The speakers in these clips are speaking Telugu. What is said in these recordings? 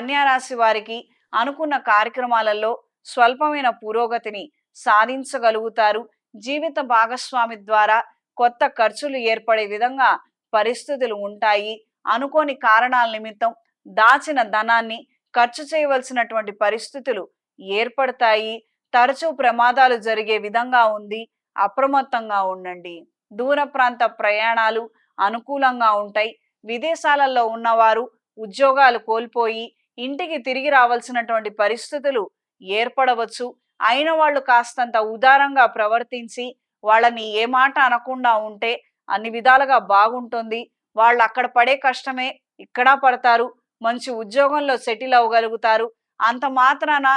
కన్యారాశి వారికి అనుకున్న కార్యక్రమాలలో స్వల్పమైన పురోగతిని సాధించగలుగుతారు. జీవిత భాగస్వామి ద్వారా కొత్త ఖర్చులు ఏర్పడే విధంగా పరిస్థితులు ఉంటాయి. అనుకోని కారణాల నిమిత్తం దాచిన ధనాన్ని ఖర్చు చేయవలసినటువంటి పరిస్థితులు ఏర్పడతాయి. తరచూ ప్రమాదాలు జరిగే విధంగా ఉంది. అప్రమత్తంగా ఉండండి. దూర ప్రాంత ప్రయాణాలు అనుకూలంగా ఉంటాయి. విదేశాలలో ఉన్నవారు ఉద్యోగాలు కోల్పోయి ఇంటికి తిరిగి రావాల్సినటువంటి పరిస్థితులు ఏర్పడవచ్చు. అయిన వాళ్ళు కాస్తంత ఉదారంగా ప్రవర్తించి వాళ్ళని ఏ మాట అనకుండా ఉంటే అన్ని విధాలుగా బాగుంటుంది. వాళ్ళు అక్కడ పడే కష్టమే ఇక్కడ పడతారు. మంచి ఉద్యోగంలో సెటిల్ అవ్వగలుగుతారు. అంత మాత్రాన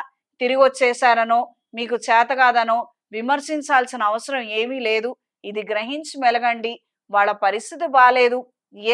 తిరిగి వచ్చేసారనో మీకు చేత కాదనో విమర్శించాల్సిన అవసరం ఏమీ లేదు. ఇది గ్రహించి మెలగండి. వాళ్ళ పరిస్థితి బాగాలేదు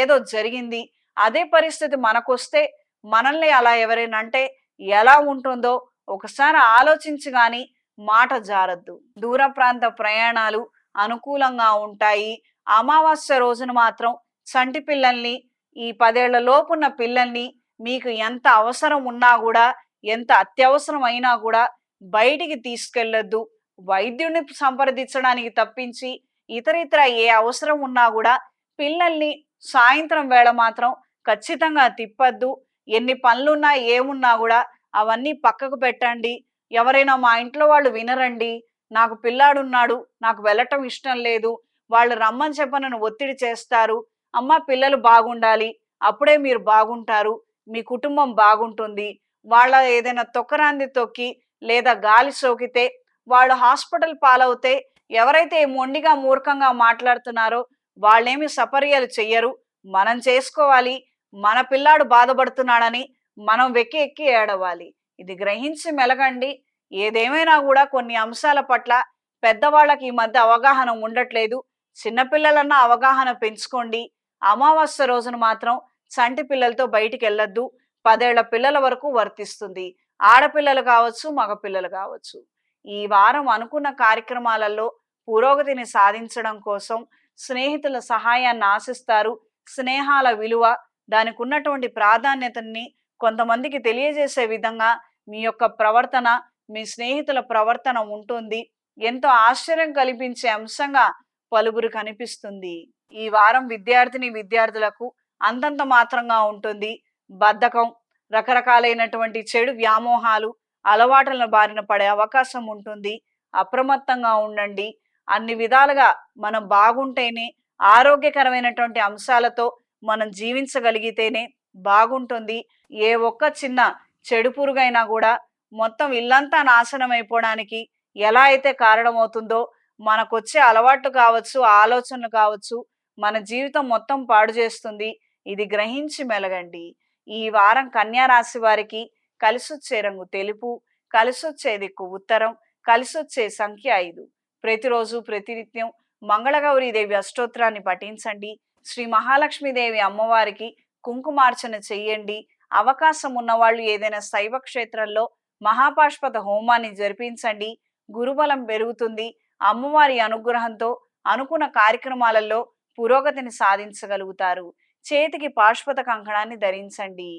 ఏదో జరిగింది. అదే పరిస్థితి మనకొస్తే మనల్ని అలా ఎవరైనా అంటే ఎలా ఉంటుందో ఒకసారి ఆలోచించి కానీ మాట జారద్దు. దూర ప్రాంత ప్రయాణాలు అనుకూలంగా ఉంటాయి. అమావాస్య రోజున మాత్రం చంటి పిల్లల్ని ఈ పదేళ్ళ లోపున్న పిల్లల్ని మీకు ఎంత అవసరం ఉన్నా కూడా ఎంత అత్యవసరం అయినా కూడా బయటికి తీసుకెళ్ళొద్దు. వైద్యుడిని సంప్రదించడానికి తప్పించి ఇతర ఇతర ఏ అవసరం ఉన్నా కూడా పిల్లల్ని సాయంత్రం వేళ మాత్రం ఖచ్చితంగా తిప్పద్దు. ఎన్ని పనులున్నా ఏమున్నా కూడా అవన్నీ పక్కకు పెట్టండి. ఎవరైనా మా ఇంట్లో వాళ్ళు వినరండి. నాకు పిల్లాడున్నాడు నాకు వెళ్ళటం ఇష్టం లేదు. వాళ్ళు రమ్మని చెప్పనని ఒత్తిడి చేస్తారు. అమ్మ పిల్లలు బాగుండాలి. అప్పుడే మీరు బాగుంటారు. మీ కుటుంబం బాగుంటుంది. వాళ్ళ ఏదైనా తొక్కరాంది తొక్కి లేదా గాలి సోకితే వాళ్ళు హాస్పిటల్ పాలవుతే ఎవరైతే మొండిగా మూర్ఖంగా మాట్లాడుతున్నారో వాళ్ళేమి సపర్యలు చెయ్యరు. మనం చేసుకోవాలి. మన పిల్లాడు బాధపడుతున్నాడని మనం వెక్కి ఎక్కి ఏడవాలి. ఇది గ్రహించి మెలగండి. ఏదేమైనా కూడా కొన్ని అంశాల పట్ల పెద్దవాళ్ళకి ఈ మధ్య అవగాహన ఉండట్లేదు. చిన్నపిల్లలన్నా అవగాహన పెంచుకోండి. అమావాస్య రోజున మాత్రం చంటి పిల్లలతో బయటికి వెళ్ళొద్దు. పదేళ్ళ పిల్లల వరకు వర్తిస్తుంది. ఆడపిల్లలు కావచ్చు మగపిల్లలు కావచ్చు. ఈ వారం అనుకున్న కార్యక్రమాలలో పురోగతిని సాధించడం కోసం స్నేహితుల సహాయాన్ని ఆశిస్తారు. స్నేహాల విలువ దానికి ఉన్నటువంటి ప్రాధాన్యతని కొంతమందికి తెలియజేసే విధంగా మీ యొక్క ప్రవర్తన మీ స్నేహితుల ప్రవర్తన ఉంటుంది. ఎంతో ఆశ్చర్యం కల్పించే అంశంగా పలువురు కనిపిస్తుంది. ఈ వారం విద్యార్థిని విద్యార్థులకు అంతంత మాత్రంగా ఉంటుంది. బద్ధకం రకరకాలైనటువంటి చెడు వ్యామోహాలు అలవాట్లను బారిన పడే అవకాశం ఉంటుంది. అప్రమత్తంగా ఉండండి. అన్ని విధాలుగా మనం బాగుంటేనే ఆరోగ్యకరమైనటువంటి అంశాలతో మనం జీవించగలిగితేనే బాగుంటుంది. ఏ ఒక్క చిన్న చెడు పురుగైనా కూడా మొత్తం ఇల్లంతా నాశనం అయిపోవడానికి ఎలా అయితే కారణమవుతుందో మనకొచ్చే అలవాటు కావచ్చు ఆలోచనలు కావచ్చు మన జీవితం మొత్తం పాడు చేస్తుంది. ఇది గ్రహించి మెలగండి. ఈ వారం కన్యా రాశి వారికి కలిసొచ్చే రంగు తెలుపు కలిసొచ్చే దిక్కు ఉత్తరం కలిసొచ్చే సంఖ్య ఐదు. ప్రతిరోజు ప్రతినిత్యం మంగళగౌరీదేవి అష్టోత్తరాన్ని పఠించండి. శ్రీ మహాలక్ష్మీదేవి అమ్మవారికి కుంకుమార్చన చెయ్యండి. అవకాశం ఉన్నవాళ్ళు ఏదైనా శైవ క్షేత్రంలో మహాపాష్పత హోమాన్ని జరిపించండి. గురుబలం పెరుగుతుంది. అమ్మవారి అనుగ్రహంతో అనుకున్న కార్యక్రమాలలో పురోగతిని సాధించగలుగుతారు. చేతికి పాశ్వత కంకణాన్ని ధరించండి.